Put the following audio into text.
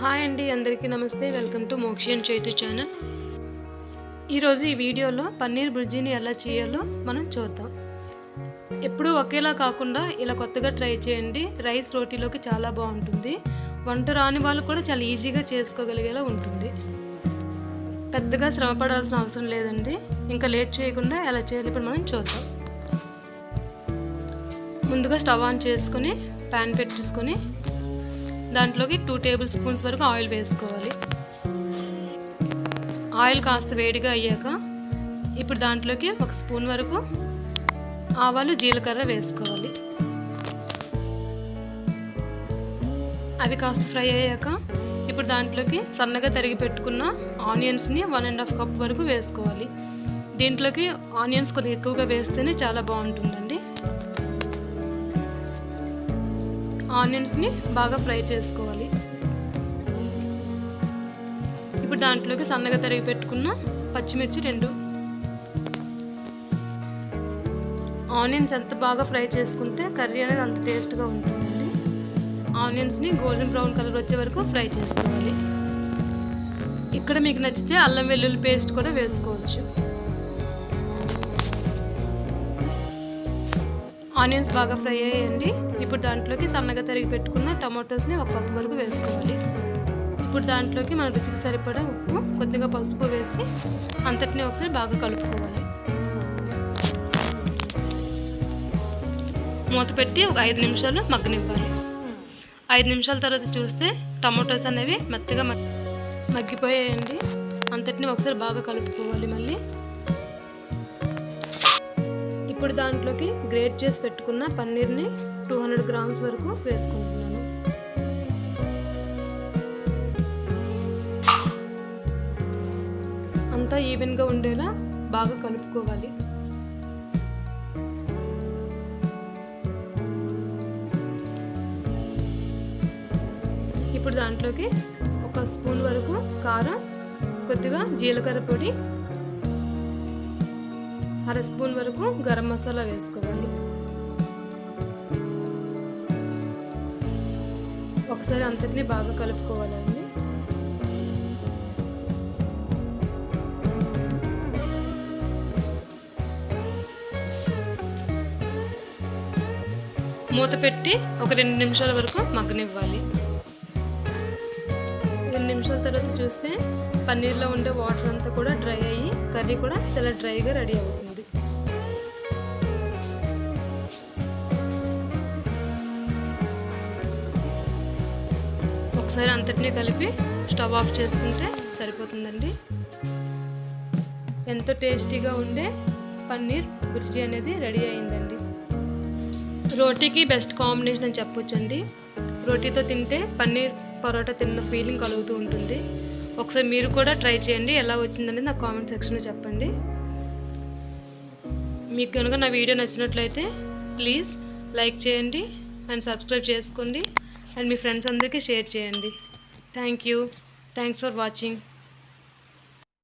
Hi అండి అందరికీ నమస్తే. వెల్కమ్ టు మోక్షియన్ చైతు ఛానల్. ఈరోజు ఈ వీడియోలో పన్నీర్ బుర్జీని ఎలా చేయాలో మనం చూద్దాం. ఎప్పుడూ ఒకేలా కాకుండా ఇలా కొత్తగా ట్రై చేయండి. రైస్ రోటీలోకి చాలా బాగుంటుంది. వంట రాని వాళ్ళు కూడా చాలా ఈజీగా చేసుకోగలిగేలా ఉంటుంది. పెద్దగా శ్రమ పడాల్సిన అవసరం లేదండి. ఇంకా లేట్ చేయకుండా ఎలా చేయాలి ఇప్పుడు మనం చూద్దాం. ముందుగా స్టవ్ ఆన్ చేసుకొని ప్యాన్ పెట్టేసుకొని దాంట్లోకి టూ టేబుల్ స్పూన్స్ వరకు ఆయిల్ వేసుకోవాలి. ఆయిల్ కాస్త వేడిగా అయ్యాక ఇప్పుడు దాంట్లోకి ఒక స్పూన్ వరకు ఆవాలు జీలకర్ర వేసుకోవాలి. అవి కాస్త ఫ్రై అయ్యాక ఇప్పుడు దాంట్లోకి సన్నగా తరిగి పెట్టుకున్న ఆనియన్స్ని వన్ అండ్ హాఫ్ కప్ వరకు వేసుకోవాలి. దీంట్లోకి ఆనియన్స్ కొద్దిగా ఎక్కువగా వేస్తేనే చాలా బాగుంటుందండి. ఆనియన్స్ని బాగా ఫ్రై చేసుకోవాలి. ఇప్పుడు దాంట్లోకి సన్నగా తరిగి పెట్టుకున్న పచ్చిమిర్చి రెండు. ఆనియన్స్ ఎంత బాగా ఫ్రై చేసుకుంటే కర్రీ అనేది అంత టేస్ట్గా ఉంటుందండి. ఆనియన్స్ని గోల్డెన్ బ్రౌన్ కలర్ వచ్చే వరకు ఫ్రై చేసుకోవాలి. ఇక్కడ మీకు నచ్చితే అల్లం వెల్లుల్లి పేస్ట్ కూడా వేసుకోవచ్చు. ఆనియన్స్ బాగా ఫ్రై అయ్యండి. ఇప్పుడు దాంట్లోకి సన్నగా తరిగి పెట్టుకున్న టమాటోస్ని ఒక కప్ వరకు వేసుకోవాలి. ఇప్పుడు దాంట్లోకి మన రుచికి సరిపడా ఉప్పు కొద్దిగా పసుపు వేసి అంతటిని ఒకసారి బాగా కలుపుకోవాలి. మూత పెట్టి ఒక ఐదు నిమిషాలు మగ్గనివ్వాలి. ఐదు నిమిషాల తర్వాత చూస్తే టమాటోస్ అనేవి మెత్తగా మగ్గిపోయాయండి. అంతటిని ఒకసారి బాగా కలుపుకోవాలి మళ్ళీ. ఇప్పుడు దాంట్లోకి గ్రేట్ చేసి పెట్టుకున్న పన్నీర్ని టూ హండ్రెడ్ గ్రామ్స్ వరకు వేసుకుంటున్నాను. అంతా ఈవెన్గా ఉండేలా బాగా కలుపుకోవాలి. ఇప్పుడు దాంట్లోకి ఒక స్పూన్ వరకు కారం కొద్దిగా జీలకర్ర పొడి అర స్పూన్ వరకు గరం మసాలా వేసుకోవాలి. ఒకసారి అంతటిని బాగా కలుపుకోవాలండి. మూత పెట్టి ఒక రెండు నిమిషాల వరకు మగ్గనివ్వాలి. నిమిషాల తర్వాత చూస్తే పన్నీర్లో ఉండే వాటర్ అంతా కూడా డ్రై అయ్యి కర్రీ కూడా చాలా డ్రైగా రెడీ అవుతుంది. ఒకసారి అంతటినీ కలిపి స్టవ్ ఆఫ్ చేసుకుంటే సరిపోతుందండి. ఎంతో టేస్టీగా ఉండే పన్నీర్ బుర్జీ అనేది రెడీ అయిందండి. రోటీకి బెస్ట్ కాంబినేషన్ అని చెప్పొచ్చండి. రోటీతో తింటే పన్నీర్ పరోటా తిన్న ఫీలింగ్ కలుగుతూ ఉంటుంది. ఒకసారి మీరు కూడా ట్రై చేయండి. ఎలా వచ్చిందనేది నాకు కామెంట్ సెక్షన్లో చెప్పండి. మీకు కనుక నా వీడియో నచ్చినట్లయితే ప్లీజ్ లైక్ చేయండి అండ్ సబ్స్క్రైబ్ చేసుకోండి. అండ్ మీ ఫ్రెండ్స్ అందరికీ షేర్ చేయండి. Thank you thanks for watching